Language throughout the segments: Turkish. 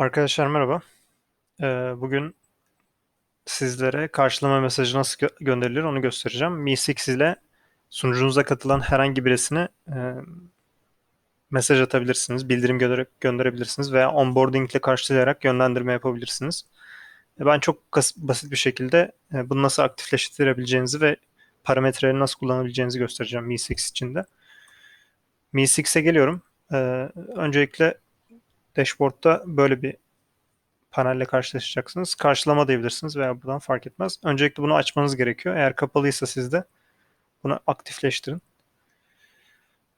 Arkadaşlar merhaba. Ee, bugün sizlere karşılama mesajı nasıl gö- gönderilir onu göstereceğim. Mi6 ile sunucunuza katılan herhangi birisine e, mesaj atabilirsiniz, bildirim gönder gönderebilirsiniz veya onboarding ile karşılayarak yönlendirme yapabilirsiniz. E, Ben çok basit bir şekilde e, bunu nasıl aktifleştirebileceğinizi ve parametreleri nasıl kullanabileceğinizi göstereceğim Mi6 için de. Mi6'e geliyorum. Ee, öncelikle dashboard'da böyle bir panelle karşılaşacaksınız. Karşılama diyebilirsiniz veya buradan fark etmez. Öncelikle bunu açmanız gerekiyor. Eğer kapalıysa sizde bunu aktifleştirin.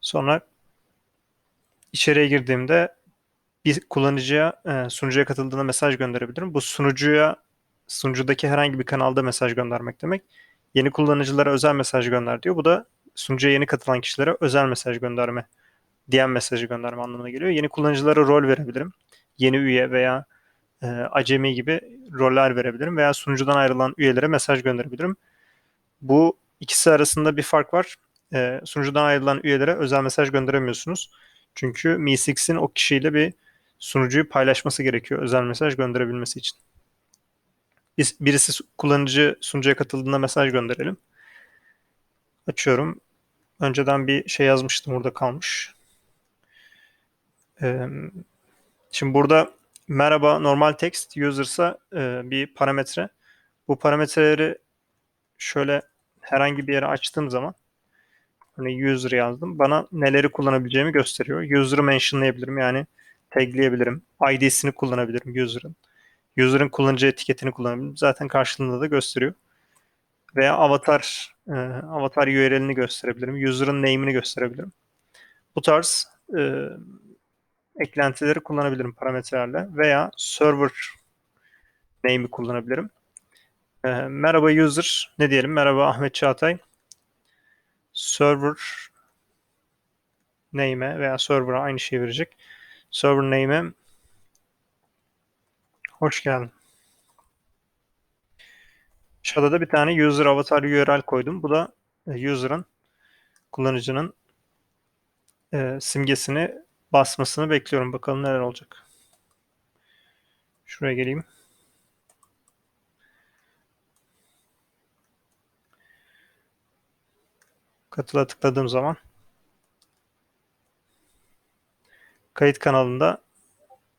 Sonra içeriye girdiğimde bir kullanıcıya e, sunucuya katıldığında mesaj gönderebilirim. Bu sunucuya sunucudaki herhangi bir kanalda mesaj göndermek demek. Yeni kullanıcılara özel mesaj gönder diyor. Bu da sunucuya yeni katılan kişilere özel mesaj gönderme diyen mesajı gönderme anlamına geliyor. Yeni kullanıcılara rol verebilirim. Yeni üye veya e, acemi gibi roller verebilirim veya sunucudan ayrılan üyelere mesaj gönderebilirim. Bu ikisi arasında bir fark var. E, sunucudan ayrılan üyelere özel mesaj gönderemiyorsunuz. Çünkü Mi6'in o kişiyle bir sunucuyu paylaşması gerekiyor özel mesaj gönderebilmesi için. Biz, birisi kullanıcı sunucuya katıldığında mesaj gönderelim. Açıyorum. Önceden bir şey yazmıştım orada kalmış. Şimdi burada merhaba normal text user'sa bir parametre. Bu parametreleri şöyle herhangi bir yere açtığım zaman hani user yazdım. Bana neleri kullanabileceğimi gösteriyor. User'ı mentionlayabilirim yani tagleyebilirim. ID'sini kullanabilirim user'ın. User'ın kullanıcı etiketini kullanabilirim. Zaten karşılığında da gösteriyor. Veya avatar avatar URL'ini gösterebilirim. User'ın name'ini gösterebilirim. Bu tarz eklentileri kullanabilirim parametrelerle veya server name'i kullanabilirim. E, merhaba user ne diyelim? Merhaba Ahmet Çağatay. Server name'e veya server'a aynı şeyi verecek. Server name'e hoş geldin. Aşağıda da bir tane user avatar URL koydum. Bu da e, user'ın kullanıcının e, simgesini basmasını bekliyorum. Bakalım neler olacak. Şuraya geleyim. Katıla tıkladığım zaman kayıt kanalında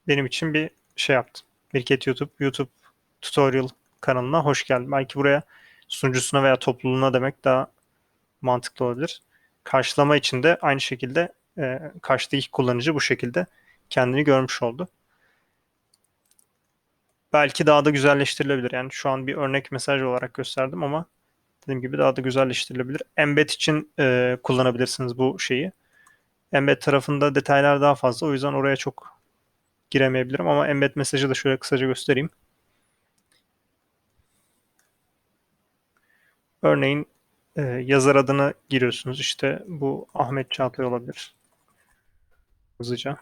benim için bir şey yaptı. Mirket YouTube, YouTube tutorial kanalına hoş geldin. Belki buraya sunucusuna veya topluluğuna demek daha mantıklı olabilir. Karşılama için de aynı şekilde e, karşıdaki kullanıcı bu şekilde kendini görmüş oldu. Belki daha da güzelleştirilebilir. Yani şu an bir örnek mesaj olarak gösterdim ama dediğim gibi daha da güzelleştirilebilir. Embed için e, kullanabilirsiniz bu şeyi. Embed tarafında detaylar daha fazla. O yüzden oraya çok giremeyebilirim ama embed mesajı da şöyle kısaca göstereyim. Örneğin e, yazar adını giriyorsunuz. İşte bu Ahmet Çağatay olabilir. Hızlıca.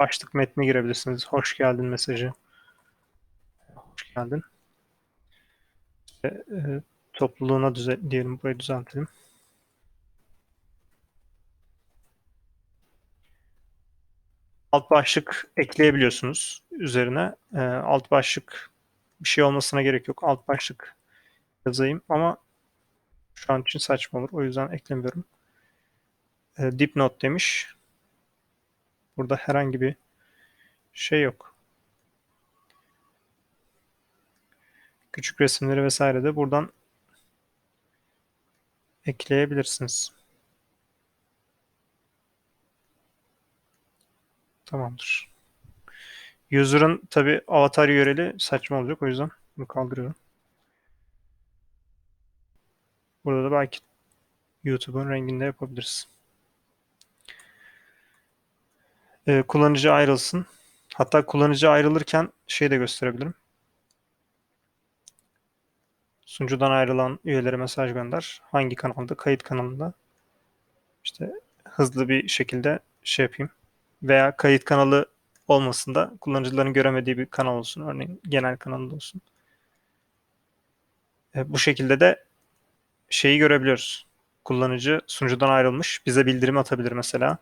Başlık metni girebilirsiniz. Hoş geldin mesajı. Hoş geldin. İşte, e, topluluğuna düze diyelim burayı düzeltelim. Alt başlık ekleyebiliyorsunuz üzerine. E, alt başlık bir şey olmasına gerek yok. Alt başlık yazayım ama şu an için saçma olur. O yüzden eklemiyorum. E, dipnot demiş. Burada herhangi bir şey yok. Küçük resimleri vesaire de buradan ekleyebilirsiniz. Tamamdır. User'ın tabi avatar URL'i saçma olacak. O yüzden bunu kaldırıyorum. Burada da belki YouTube'un renginde yapabiliriz. Ee, kullanıcı ayrılsın. Hatta kullanıcı ayrılırken şey de gösterebilirim. Sunucudan ayrılan üyelere mesaj gönder. Hangi kanalda? Kayıt kanalında. İşte hızlı bir şekilde şey yapayım. Veya kayıt kanalı olmasın da kullanıcıların göremediği bir kanal olsun. Örneğin genel kanalda olsun. E, bu şekilde de şeyi görebiliyoruz. Kullanıcı sunucudan ayrılmış. Bize bildirim atabilir mesela.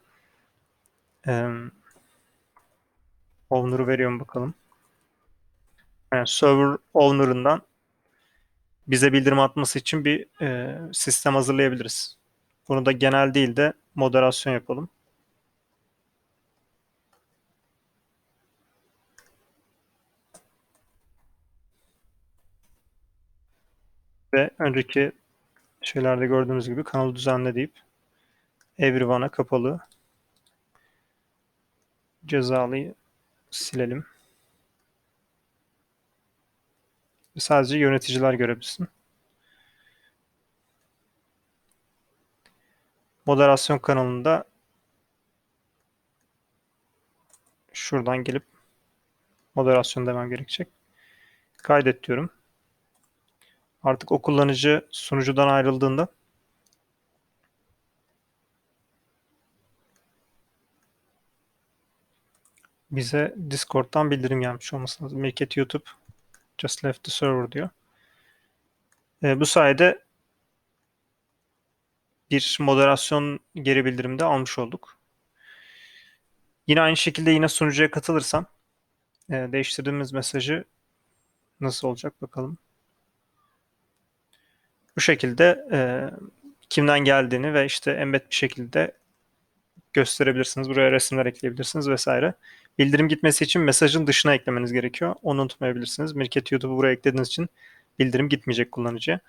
Owner'ı veriyorum bakalım. Yani server owner'ından bize bildirim atması için bir e, sistem hazırlayabiliriz. Bunu da genel değil de moderasyon yapalım. Ve önceki şeylerde gördüğümüz gibi kanalı düzenle deyip everyone'a kapalı cezalıyı silelim. Sadece yöneticiler görebilsin. Moderasyon kanalında şuradan gelip moderasyon demem gerekecek. Kaydet diyorum. Artık o kullanıcı sunucudan ayrıldığında bize Discord'dan bildirim gelmiş olması lazım. Mirket YouTube just left the server diyor. E, bu sayede bir moderasyon geri bildirimi de almış olduk. Yine aynı şekilde yine sunucuya katılırsam e, değiştirdiğimiz mesajı nasıl olacak bakalım. Bu şekilde e, kimden geldiğini ve işte embed bir şekilde gösterebilirsiniz. Buraya resimler ekleyebilirsiniz vesaire. Bildirim gitmesi için mesajın dışına eklemeniz gerekiyor. Onu unutmayabilirsiniz. Mirket YouTube'u buraya eklediğiniz için bildirim gitmeyecek kullanıcıya.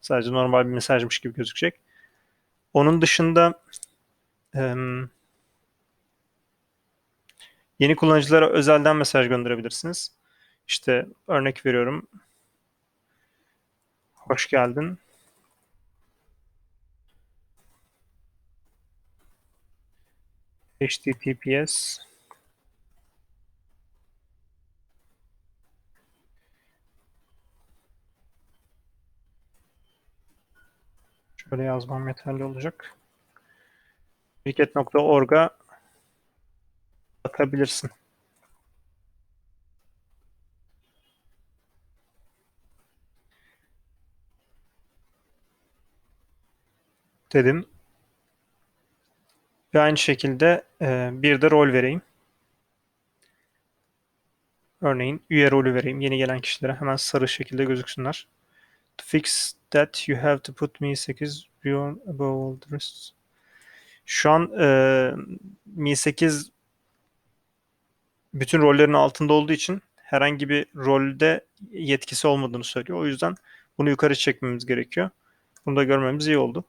Sadece normal bir mesajmış gibi gözükecek. Onun dışında yeni kullanıcılara özelden mesaj gönderebilirsiniz. İşte örnek veriyorum. Hoş geldin. HTTPS Şöyle yazmam yeterli olacak. Şirket.org'a bakabilirsin. Dedim. Ve aynı şekilde e, bir de rol vereyim. Örneğin üye rolü vereyim yeni gelen kişilere hemen sarı şekilde gözüksünler. Fix that you have to put Mi 8 beyond above all the rest. Şu an e, Mi 8 bütün rollerin altında olduğu için herhangi bir rolde yetkisi olmadığını söylüyor. O yüzden bunu yukarı çekmemiz gerekiyor. Bunu da görmemiz iyi oldu.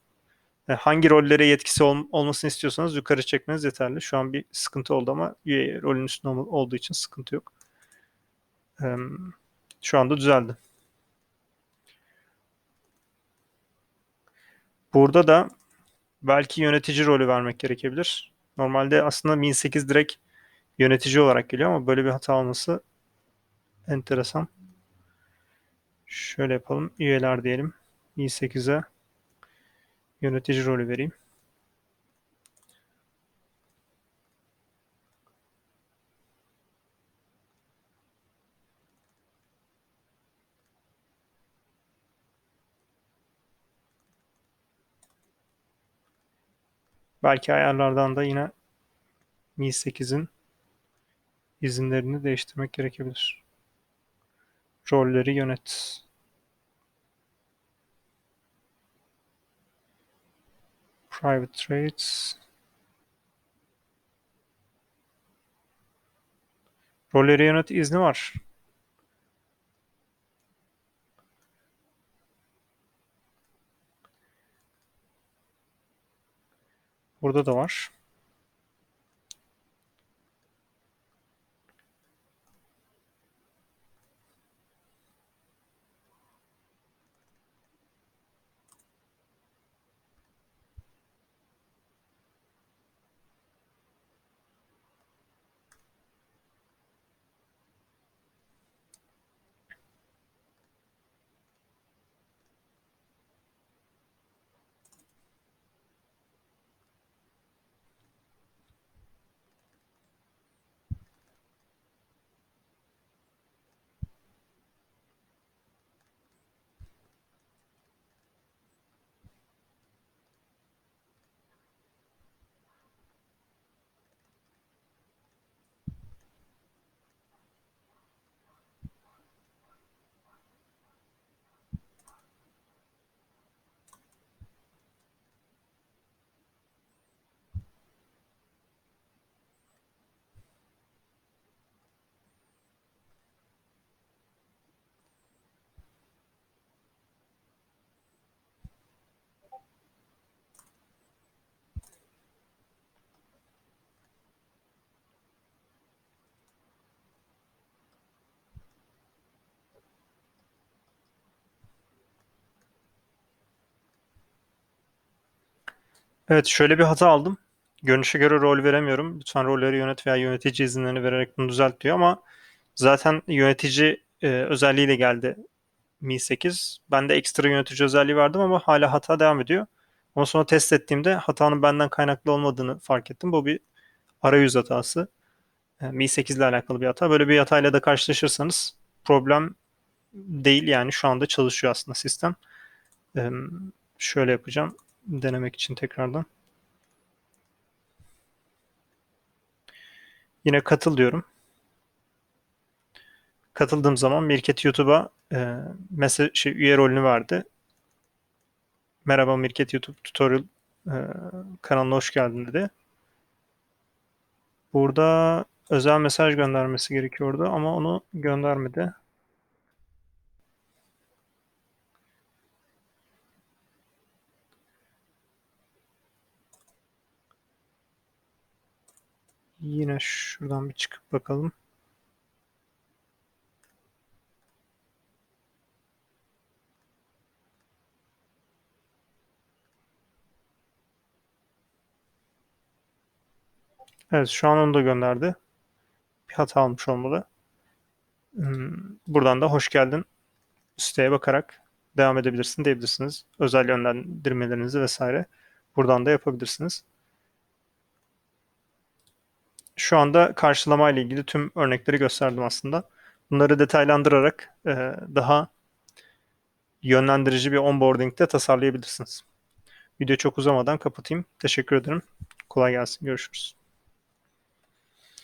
E, hangi rollere yetkisi ol, olmasını istiyorsanız yukarı çekmeniz yeterli. Şu an bir sıkıntı oldu ama üye rolün üstünde olduğu için sıkıntı yok. E, şu anda düzeldi. Burada da belki yönetici rolü vermek gerekebilir. Normalde aslında Min 8 direkt yönetici olarak geliyor ama böyle bir hata olması enteresan. Şöyle yapalım. Üyeler diyelim. Min 8'e yönetici rolü vereyim. Belki ayarlardan da yine Mi 8'in izinlerini değiştirmek gerekebilir. Rolleri yönet. Private trades. Rolleri yönet izni var. Burada da var. Evet şöyle bir hata aldım. Görünüşe göre rol veremiyorum. Lütfen rolleri yönet veya yönetici izinlerini vererek bunu düzelt diyor ama zaten yönetici e, özelliğiyle geldi Mi 8. Ben de ekstra yönetici özelliği verdim ama hala hata devam ediyor. Ondan sonra test ettiğimde hatanın benden kaynaklı olmadığını fark ettim. Bu bir arayüz hatası. E, Mi 8 ile alakalı bir hata. Böyle bir hatayla da karşılaşırsanız problem değil yani şu anda çalışıyor aslında sistem. E, şöyle yapacağım denemek için tekrardan. Yine katıl diyorum. Katıldığım zaman Mirket YouTube'a e, mesaj, şey, üye rolünü verdi. Merhaba Mirket YouTube Tutorial e, kanalına hoş geldin dedi. Burada özel mesaj göndermesi gerekiyordu ama onu göndermedi. Yine şuradan bir çıkıp bakalım. Evet şu an onu da gönderdi. Bir hata almış olmalı. Hmm, buradan da hoş geldin siteye bakarak devam edebilirsin diyebilirsiniz. Özel yönlendirmelerinizi vesaire buradan da yapabilirsiniz. Şu anda karşılama ile ilgili tüm örnekleri gösterdim aslında. Bunları detaylandırarak e, daha yönlendirici bir onboarding de tasarlayabilirsiniz. Video çok uzamadan kapatayım. Teşekkür ederim. Kolay gelsin. Görüşürüz.